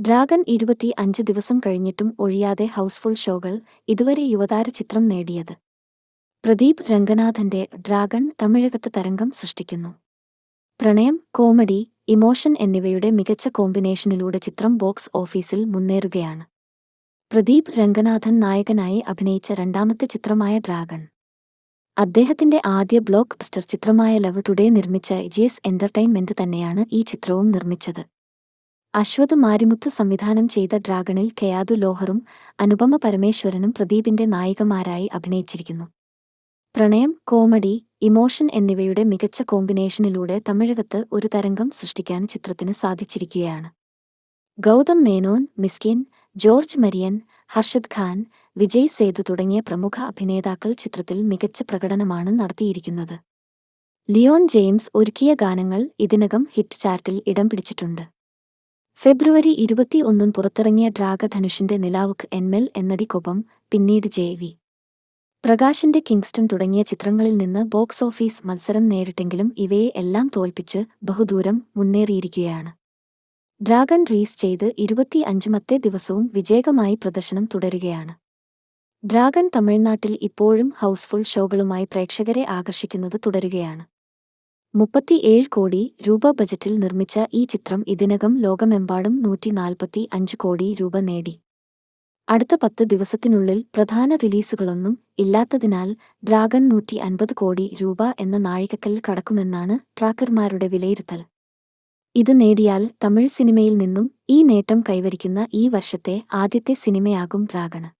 Dragon ഇരുപത്തി അഞ്ച് ദിവസം കഴിഞ്ഞിട്ടും ഒഴിയാതെ ഹൗസ്ഫുൾ ഷോകൾ ഇതുവരെ യുവതാര ചിത്രം നേടിയത്. പ്രദീപ് രംഗനാഥന്റെ ഡ്രാഗൺ തമിഴകത്ത് തരംഗം സൃഷ്ടിക്കുന്നു. പ്രണയം കോമഡി ഇമോഷൻ എന്നിവയുടെ മികച്ച കോമ്പിനേഷനിലൂടെ ചിത്രം ബോക്സ് ഓഫീസിൽ മുന്നേറുകയാണ്. പ്രദീപ് രംഗനാഥൻ നായകനായി അഭിനയിച്ച രണ്ടാമത്തെ ചിത്രമായ ഡ്രാഗൺ. അദ്ദേഹത്തിന്റെ ആദ്യ ബ്ലോക്ക് ബസ്റ്റർ ചിത്രമായ ലവ് ടുഡേ നിർമ്മിച്ച ജിഎസ് എന്റർടൈൻമെന്റ് തന്നെയാണ് ഈ ചിത്രവും നിർമ്മിച്ചത്. അശ്വത് മാരിമുത്ത് സംവിധാനം ചെയ്ത ഡ്രാഗണിൽ കെയാദു ലോഹറും അനുപമ പരമേശ്വരനും പ്രദീപിന്റെ നായികമാരായി അഭിനയിച്ചിരിക്കുന്നു. പ്രണയം കോമഡി ഇമോഷൻ എന്നിവയുടെ മികച്ച കോമ്പിനേഷനിലൂടെ തമിഴകത്ത് ഒരു തരംഗം സൃഷ്ടിക്കാൻ ചിത്രത്തിന് സാധിച്ചിരിക്കുകയാണ്. ഗൗതം മേനോൻ മിസ്കിൻ ജോർജ് മരിയൻ ഹർഷദ് ഖാൻ വിജയ് സേതു തുടങ്ങിയ പ്രമുഖ അഭിനേതാക്കൾ ചിത്രത്തിൽ മികച്ച പ്രകടനമാണ് നടത്തിയിരിക്കുന്നത്. ലിയോൺ ജെയിംസ് ഒരുക്കിയ ഗാനങ്ങൾ ഇതിനകം ഹിറ്റ് ചാർട്ടിൽ ഇടം പിടിച്ചിട്ടുണ്ട്. ഫെബ്രുവരി ഇരുപത്തി ഒന്നിന് പുറത്തിറങ്ങിയ ഡ്രാഗധനുഷിന്റെ നിലാവുക്ക് എന്നടി എന്നടിക്കൊപ്പം പിന്നീട് ജെ വി. പ്രകാശിന്റെ കിങ്സ്റ്റൺ തുടങ്ങിയ ചിത്രങ്ങളിൽ നിന്ന് ബോക്സ് ഓഫീസ് മത്സരം നേരിട്ടെങ്കിലും ഇവയെ എല്ലാം തോൽപ്പിച്ച് ബഹുദൂരം മുന്നേറിയിരിക്കുകയാണ്. ഡ്രാഗൺ റീസ് ചെയ്ത് ഇരുപത്തി അഞ്ചുമത്തെ ദിവസവും വിജയകമായി പ്രദർശനം തുടരുകയാണ്. ഡ്രാഗൺ തമിഴ്നാട്ടിൽ ഇപ്പോഴും ഹൗസ്ഫുൾ ഷോകളുമായി പ്രേക്ഷകരെ ആകർഷിക്കുന്നത് തുടരുകയാണ്. മുപ്പത്തിയേഴ് കോടി രൂപ ബജറ്റിൽ നിർമ്മിച്ച ഈ ചിത്രം ഇതിനകം ലോകമെമ്പാടും നൂറ്റി നാൽപ്പത്തി അഞ്ച് കോടി രൂപ നേടി. അടുത്ത പത്ത് ദിവസത്തിനുള്ളിൽ പ്രധാന റിലീസുകളൊന്നും ഇല്ലാത്തതിനാൽ ഡ്രാഗൺ നൂറ്റി അൻപത് കോടി രൂപ എന്ന നാഴികക്കല്ലിൽ കടക്കുമെന്നാണ് ട്രാക്കർമാരുടെ വിലയിരുത്തൽ. ഇത് നേടിയാൽ തമിഴ് സിനിമയിൽ നിന്നും ഈ നേട്ടം കൈവരിക്കുന്ന ഈ വർഷത്തെ ആദ്യത്തെ സിനിമയാകും ഡ്രാഗണ്.